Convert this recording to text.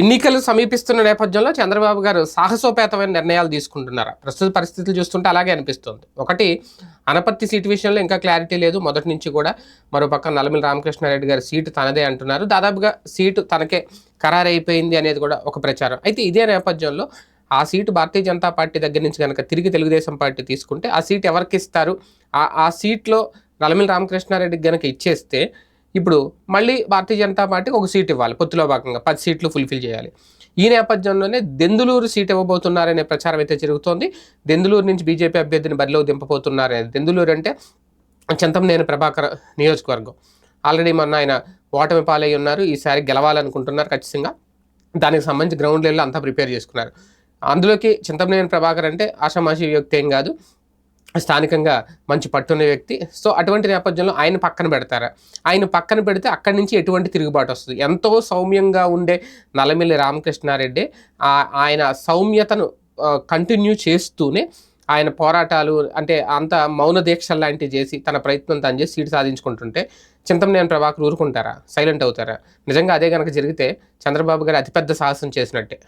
ఎన్నికలు సమీపిస్తున్న నేపథ్యంలో చంద్రబాబు గారు సాహసోపేతమైన నిర్ణయాలు తీసుకుంటున్నారు? ప్రస్తుత పరిస్థితులు చూస్తుంటే అలాగే అనిపిస్తుంది. ఒకటి అనపర్తి సీటు విషయంలో ఇంకా క్లారిటీ లేదు. మొదటి నుంచి కూడా మరోపక్క నలమిల రామకృష్ణారెడ్డి గారి సీటు తనదే అంటున్నారు. దాదాపుగా సీటు తనకే ఖరారైపోయింది అనేది కూడా ఒక ప్రచారం. అయితే ఇదే నేపథ్యంలో ఆ సీటు భారతీయ జనతా పార్టీ దగ్గర నుంచి కనుక తిరిగి తెలుగుదేశం పార్టీ తీసుకుంటే ఆ సీట్ ఎవరికి ఇస్తారు? ఆ ఆ సీట్లో నలమిల రామకృష్ణారెడ్డికి గనక ఇచ్చేస్తే ఇప్పుడు మళ్ళీ భారతీయ జనతా పార్టీకి ఒక సీట్ ఇవ్వాలి పొత్తులో భాగంగా పది సీట్లు ఫుల్ఫిల్ చేయాలి. ఈ నేపథ్యంలోనే దెందులూరు సీట్ ఇవ్వబోతున్నారనే ప్రచారం అయితే జరుగుతోంది. దెందులూరు నుంచి బీజేపీ అభ్యర్థిని బరిలో దింపబోతున్నారనేది దెందులూరు అంటే చింతమనేని ప్రభాకర్ నియోజకవర్గం. ఆల్రెడీ మొన్న ఆయన ఓటమి పాలై ఉన్నారు ఈసారి గెలవాలనుకుంటున్నారు ఖచ్చితంగా. దానికి సంబంధించి గ్రౌండ్ లెవెల్లో అంతా ప్రిపేర్ చేసుకున్నారు. అందులోకి చింతమనేని ప్రభాకర్ అంటే ఆషామాషి వ్యక్తి ఏం కాదు. స్థానికంగా మంచి పట్టున్న వ్యక్తి. సో అటువంటి నేపథ్యంలో ఆయన పక్కన పెడతారా. ఆయన పక్కన పెడితే అక్కడి నుంచి ఎటువంటి తిరుగుబాటు వస్తుంది? ఎంతో సౌమ్యంగా ఉండే నలమిల్లి రామకృష్ణారెడ్డి ఆయన సౌమ్యతను కంటిన్యూ చేస్తూనే ఆయన పోరాటాలు అంటే అంత మౌన దీక్షల్లాంటివి చేసి తన ప్రయత్నం తను చేసి సీటు సాధించుకుంటుంటే చింతమనేని ప్రభాకర్ ఊరుకుంటారా? సైలెంట్ అవుతారా? నిజంగా అదే కనుక జరిగితే చంద్రబాబు గారు అతిపెద్ద సాహసం చేసినట్టే.